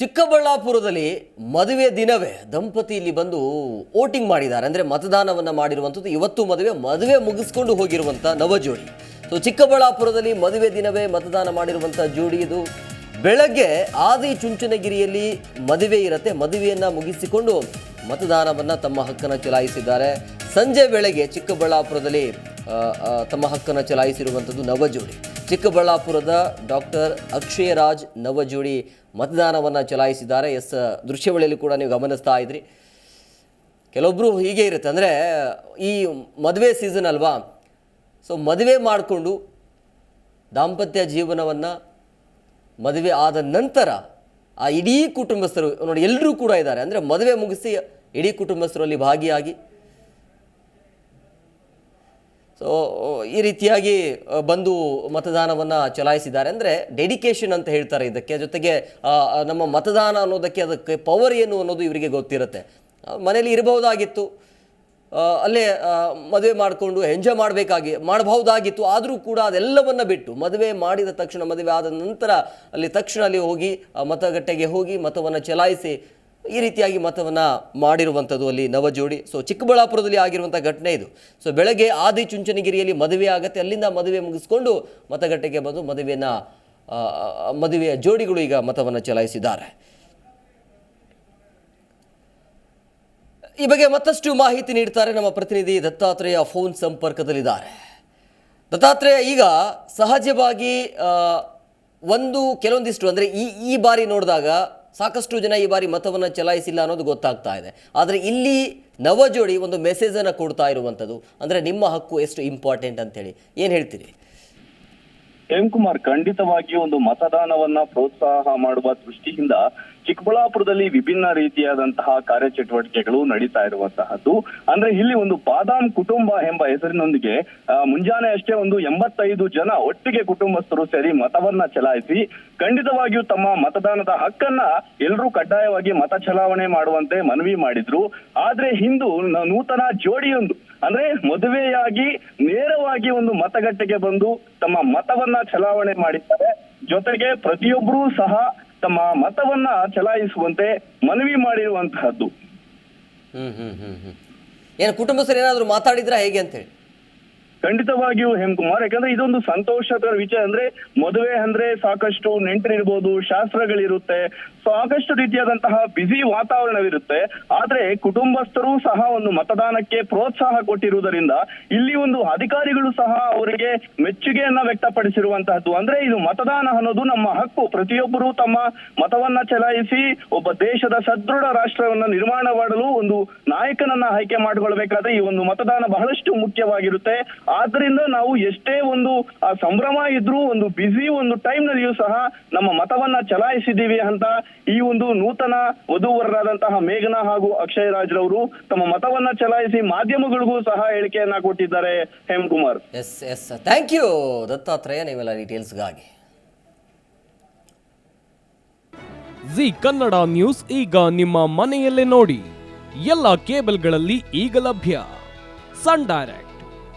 ಚಿಕ್ಕಬಳ್ಳಾಪುರದಲ್ಲಿ ಮದುವೆ ದಿನವೇ ದಂಪತಿ ಇಲ್ಲಿ ಬಂದು ವೋಟಿಂಗ್ ಮಾಡಿದ್ದಾರೆ. ಅಂದರೆ ಮತದಾನವನ್ನು ಮಾಡಿರುವಂಥದ್ದು ಇವತ್ತು ಮದುವೆ ಮದುವೆ ಮುಗಿಸ್ಕೊಂಡು ಹೋಗಿರುವಂಥ ನವ ಜೋಡಿ ಸೊ ಚಿಕ್ಕಬಳ್ಳಾಪುರದಲ್ಲಿ ಮದುವೆ ದಿನವೇ ಮತದಾನ ಮಾಡಿರುವಂಥ ಜೋಡಿ ಇದು. ಬೆಳಗ್ಗೆ ಆದಿ ಚುಂಚನಗಿರಿಯಲ್ಲಿ ಮದುವೆ ಇರುತ್ತೆ. ಮದುವೆಯನ್ನು ಮುಗಿಸಿಕೊಂಡು ಮತದಾನವನ್ನು ತಮ್ಮ ಹಕ್ಕನ್ನು ಚಲಾಯಿಸಿದ್ದಾರೆ. ಸಂಜೆ ಬೆಳಗ್ಗೆ ಚಿಕ್ಕಬಳ್ಳಾಪುರದಲ್ಲಿ ತಮ್ಮ ಹಕ್ಕನ್ನು ಚಲಾಯಿಸಿರುವಂಥದ್ದು ನವಜೋಡಿ. ಚಿಕ್ಕಬಳ್ಳಾಪುರದ ಡಾಕ್ಟರ್ ಅಕ್ಷಯರಾಜ್ ನವಜೋಡಿ ಮತದಾನವನ್ನು ಚಲಾಯಿಸಿದ್ದಾರೆ. ಎಸ್, ದೃಶ್ಯವಳಿಯಲ್ಲಿ ಕೂಡ ನೀವು ಗಮನಿಸ್ತಾ ಇದ್ರಿ. ಕೆಲವೊಬ್ಬರು ಹೀಗೆ ಇರುತ್ತೆ. ಅಂದರೆ ಈ ಮದುವೆ ಸೀಸನ್ ಅಲ್ವಾ? ಸೊ ಮದುವೆ ಮಾಡಿಕೊಂಡು ದಾಂಪತ್ಯ ಜೀವನವನ್ನು ಮದುವೆ ಆದ ನಂತರ ಆ ಇಡೀ ಕುಟುಂಬಸ್ಥರು ನೋಡಿ ಎಲ್ಲರೂ ಕೂಡ ಇದ್ದಾರೆ. ಅಂದರೆ ಮದುವೆ ಮುಗಿಸಿ ಇಡೀ ಕುಟುಂಬಸ್ಥರಲ್ಲಿ ಭಾಗಿಯಾಗಿ ಸೊ ಈ ರೀತಿಯಾಗಿ ಬಂದು ಮತದಾನವನ್ನು ಚಲಾಯಿಸಿದ್ದಾರೆ. ಅಂದರೆ ಡೆಡಿಕೇಶನ್ ಅಂತ ಹೇಳ್ತಾರೆ ಇದಕ್ಕೆ. ಜೊತೆಗೆ ನಮ್ಮ ಮತದಾನ ಅನ್ನೋದಕ್ಕೆ ಅದಕ್ಕೆ ಪವರ್ ಏನು ಅನ್ನೋದು ಇವರಿಗೆ ಗೊತ್ತಿರುತ್ತೆ. ಮನೆಯಲ್ಲಿ ಇರಬಹುದಾಗಿತ್ತು. ಅಲ್ಲೇ ಮದುವೆ ಮಾಡಿಕೊಂಡು ಎಂಜಾಯ್ ಮಾಡಬೇಕಾಗಿ, ಮಾಡಬಹುದಾಗಿತ್ತು. ಆದರೂ ಕೂಡ ಅದೆಲ್ಲವನ್ನು ಬಿಟ್ಟು ಮದುವೆ ಮಾಡಿದ ತಕ್ಷಣ, ಮದುವೆ ಆದ ನಂತರ ಅಲ್ಲಿ ತಕ್ಷಣ ಅಲ್ಲಿ ಹೋಗಿ ಮತಗಟ್ಟೆಗೆ ಹೋಗಿ ಮತವನ್ನು ಚಲಾಯಿಸಿ ಈ ರೀತಿಯಾಗಿ ಮತವನ್ನು ಮಾಡಿರುವಂಥದ್ದು ಅಲ್ಲಿ ನವಜೋಡಿ. ಸೊ ಚಿಕ್ಕಬಳ್ಳಾಪುರದಲ್ಲಿ ಆಗಿರುವಂಥ ಘಟನೆ ಇದು. ಸೊ ಬೆಳಗ್ಗೆ ಆದಿ ಚುಂಚನಗಿರಿಯಲ್ಲಿ ಮದುವೆ ಆಗುತ್ತೆ. ಅಲ್ಲಿಂದ ಮದುವೆ ಮುಗಿಸ್ಕೊಂಡು ಮತಗಟ್ಟೆಗೆ ಬಂದು ಮದುವೆಯನ್ನು ಮದುವೆಯ ಜೋಡಿಗಳು ಈಗ ಮತವನ್ನು ಚಲಾಯಿಸಿದ್ದಾರೆ. ಈ ಬಗ್ಗೆ ಮತ್ತಷ್ಟು ಮಾಹಿತಿ ನೀಡ್ತಾರೆ ನಮ್ಮ ಪ್ರತಿನಿಧಿ ದತ್ತಾತ್ರೇಯ ಫೋನ್ ಸಂಪರ್ಕದಲ್ಲಿದ್ದಾರೆ. ದತ್ತಾತ್ರೇಯ, ಈಗ ಸಹಜವಾಗಿ ಒಂದು, ಕೆಲವೊಂದಿಷ್ಟು, ಅಂದರೆ ಈ ಈ ಬಾರಿ ನೋಡಿದಾಗ ಸಾಕಷ್ಟು ಜನ ಈ ಬಾರಿ ಮತವನ್ನು ಚಲಾಯಿಸಿಲ್ಲ ಅನ್ನೋದು ಗೊತ್ತಾಗ್ತಾ ಇದೆ. ಆದರೆ ಇಲ್ಲಿ ನವಜೋಡಿ ಒಂದು ಮೆಸೇಜನ್ನು ಕೊಡ್ತಾ ಇರುವಂಥದ್ದು ಅಂದರೆ ನಿಮ್ಮ ಹಕ್ಕು ಎಷ್ಟು ಇಂಪಾರ್ಟೆಂಟ್ ಅಂತೇಳಿ. ಏನು ಹೇಳ್ತೀರಿ? ಹೇಮಕುಮಾರ್ ಖಂಡಿತವಾಗಿ ಒಂದು ಮತದಾನವನ್ನ ಪ್ರೋತ್ಸಾಹ ಮಾಡುವ ದೃಷ್ಟಿಯಿಂದ ಚಿಕ್ಕಬಳ್ಳಾಪುರದಲ್ಲಿ ವಿಭಿನ್ನ ರೀತಿಯಾದಂತಹ ಕಾರ್ಯಚಟುವಟಿಕೆಗಳು ನಡೀತಾ ಇರುವಂತಹದ್ದು. ಅಂದ್ರೆ ಇಲ್ಲಿ ಒಂದು ಬಾದಾಮ್ ಕುಟುಂಬ ಎಂಬ ಹೆಸರಿನೊಂದಿಗೆ ಮುಂಜಾನೆ ಅಷ್ಟೇ ಒಂದು ಎಂಬತ್ತೈದು ಜನ ಒಟ್ಟಿಗೆ ಕುಟುಂಬಸ್ಥರು ಸೇರಿ ಮತವನ್ನ ಚಲಾಯಿಸಿ, ಖಂಡಿತವಾಗಿಯೂ ತಮ್ಮ ಮತದಾನದ ಹಕ್ಕನ್ನ ಎಲ್ಲರೂ ಕಡ್ಡಾಯವಾಗಿ ಮತ ಚಲಾವಣೆ ಮಾಡುವಂತೆ ಮನವಿ ಮಾಡಿದ್ರು. ಆದ್ರೆ ಹಿಂದೂ ನೂತನ ಜೋಡಿಯೊಂದು ಅಂದ್ರೆ ಮದುವೆಯಾಗಿ ನೇರವಾಗಿ ಒಂದು ಮತಗಟ್ಟೆಗೆ ಬಂದು ತಮ್ಮ ಮತವನ್ನ ಚಲಾವಣೆ ಮಾಡಿದ್ದಾರೆ. ಜೊತೆಗೆ ಪ್ರತಿಯೊಬ್ಬರೂ ಸಹ ತಮ್ಮ ಮತವನ್ನ ಚಲಾಯಿಸುವಂತೆ ಮನವಿ ಮಾಡಿರುವಂತಹದ್ದು. ಹ್ಮ್ ಹ್ಮ್ ಹ್ಮ್ ಹ್ಮ್. ಏನು ಕುಟುಂಬಸ್ಥರು ಏನಾದ್ರು ಮಾತಾಡಿದ್ರ ಹೇಗೆ ಅಂತೇಳಿ? ಖಂಡಿತವಾಗಿಯೂ ಹೇಮಕುಮಾರ್, ಯಾಕಂದ್ರೆ ಇದೊಂದು ಸಂತೋಷಕರ ವಿಚಾರ. ಅಂದ್ರೆ ಮದುವೆ ಅಂದ್ರೆ ಸಾಕಷ್ಟು ನೆಂಟರಿರ್ಬೋದು, ಶಾಸ್ತ್ರಗಳಿರುತ್ತೆ. ಸಾಕಷ್ಟು ರೀತಿಯಾದಂತಹ ಬಿಸಿ ವಾತಾವರಣವಿರುತ್ತೆ. ಆದ್ರೆ ಕುಟುಂಬಸ್ಥರು ಸಹ ಒಂದು ಮತದಾನಕ್ಕೆ ಪ್ರೋತ್ಸಾಹ ಕೊಟ್ಟಿರುವುದರಿಂದ ಇಲ್ಲಿ ಒಂದು ಅಧಿಕಾರಿಗಳು ಸಹ ಅವರಿಗೆ ಮೆಚ್ಚುಗೆಯನ್ನ ವ್ಯಕ್ತಪಡಿಸಿರುವಂತಹದ್ದು. ಅಂದ್ರೆ ಇದು ಮತದಾನ ಅನ್ನೋದು ನಮ್ಮ ಹಕ್ಕು. ಪ್ರತಿಯೊಬ್ಬರು ತಮ್ಮ ಮತವನ್ನ ಚಲಾಯಿಸಿ ಒಬ್ಬ ದೇಶದ ಸದೃಢ ರಾಷ್ಟ್ರವನ್ನ ನಿರ್ಮಾಣ ಮಾಡಲು ಒಂದು ನಾಯಕನನ್ನ ಆಯ್ಕೆ ಮಾಡಿಕೊಳ್ಬೇಕಾದ್ರೆ ಈ ಒಂದು ಮತದಾನ ಬಹಳಷ್ಟು ಮುಖ್ಯವಾಗಿರುತ್ತೆ. ಆದ್ರಿಂದ ನಾವು ಎಷ್ಟೇ ಒಂದು ಆ, ಸಂಭ್ರಮ ಇದ್ರೂ ಒಂದು ಬ್ಯುಸಿ ಒಂದು ಟೈಮ್ ನಲ್ಲಿಯೂ ಸಹ ನಮ್ಮ ಮತವನ್ನ ಚಲಾಯಿಸಿದ್ದೀವಿ ಅಂತ ಈ ಒಂದು ನೂತನ ವಧುವರರಾದಂತಹ ಮೇಘನಾ ಹಾಗೂ ಅಕ್ಷಯ್ ರಾಜ್ ರವರು ತಮ್ಮ ಮತವನ್ನ ಚಲಾಯಿಸಿ ಮಾಧ್ಯಮಗಳಿಗೂ ಸಹ ಹೇಳಿಕೆಯನ್ನ ಕೊಟ್ಟಿದ್ದಾರೆ Hemakumar S S thank you Dattatreya ನೀವೆಲ್ಲ ಡೀಟೇಲ್ಸ್ಗಾಗಿ ಜಿ ಕನ್ನಡ ನ್ಯೂಸ್ ಈಗ ನಿಮ್ಮ ಮನೆಯಲ್ಲೇ ನೋಡಿ. ಎಲ್ಲ ಕೇಬಲ್ಗಳಲ್ಲಿ ಈಗ ಲಭ್ಯ. ಸನ್ ಡೈರೆಕ್ಟ್